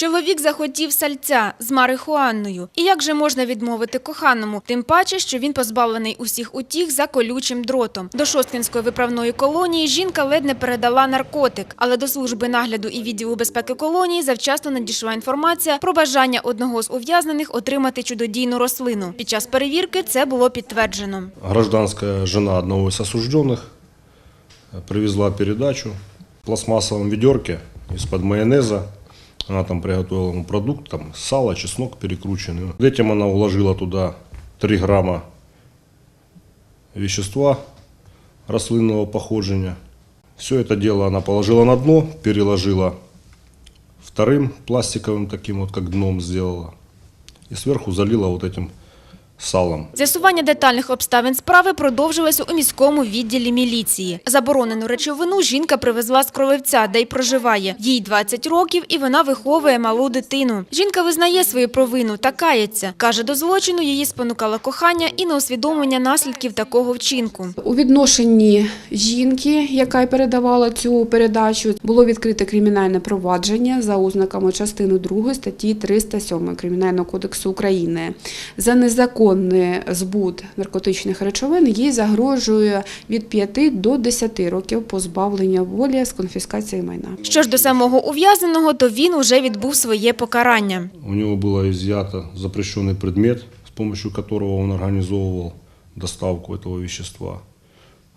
Чоловік захотів сальця з марихуаною. І як же можна відмовити коханому? Тим паче, що він позбавлений усіх утіх за колючим дротом. До Шосткінської виправної колонії жінка ледь не передала наркотик, але до служби нагляду і відділу безпеки колонії завчасно надійшла інформація про бажання одного з ув'язнених отримати чудодійну рослину. Під час перевірки це було підтверджено. Гражданская жена одного из осужденных э, привезла передачу в пластмассовом ведерке из-под майонеза. Она там приготовила ему продукт, там сало, чеснок перекрученный. Этим она вложила туда 3 грамма вещества рослинного походжения. Все это дело она положила на дно, переложила вторым пластиковым таким вот, как дном сделала. И сверху залила вот этим салом. З'ясування детальних обставин справи продовжилося у міському відділі міліції. Заборонену речовину жінка привезла з Кроливця, де й проживає. Їй 20 років, і вона виховує малу дитину. Жінка визнає свою провину та кається. Каже, до злочину її спонукало кохання і неусвідомлення наслідків такого вчинку. У відношенні жінки, яка й передавала цю передачу, було відкрите кримінальне провадження за ознаками частини 2 статті 307 Кримінального кодексу України. За незаконний збут наркотичних речовин їй загрожує від 5 до 10 років позбавлення волі з конфіскацією майна. Що ж до самого ув'язненого, то він уже відбув своє покарання. У него было изъято запрещенный предмет, с помощью которого он организовывал доставку этого вещества.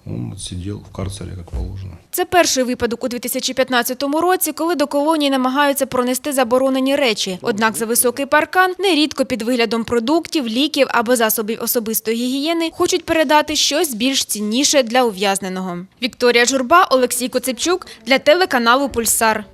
Он сидів в карцері, як положено. Це перший випадок у 2015 році, коли до колонії намагаються пронести заборонені речі. Однак за високий паркан нерідко під виглядом продуктів, ліків або засобів особистої гігієни хочуть передати щось більш цінніше для ув'язненого. Вікторія Журба, Олексій Коцепчук для телеканалу Пульсар.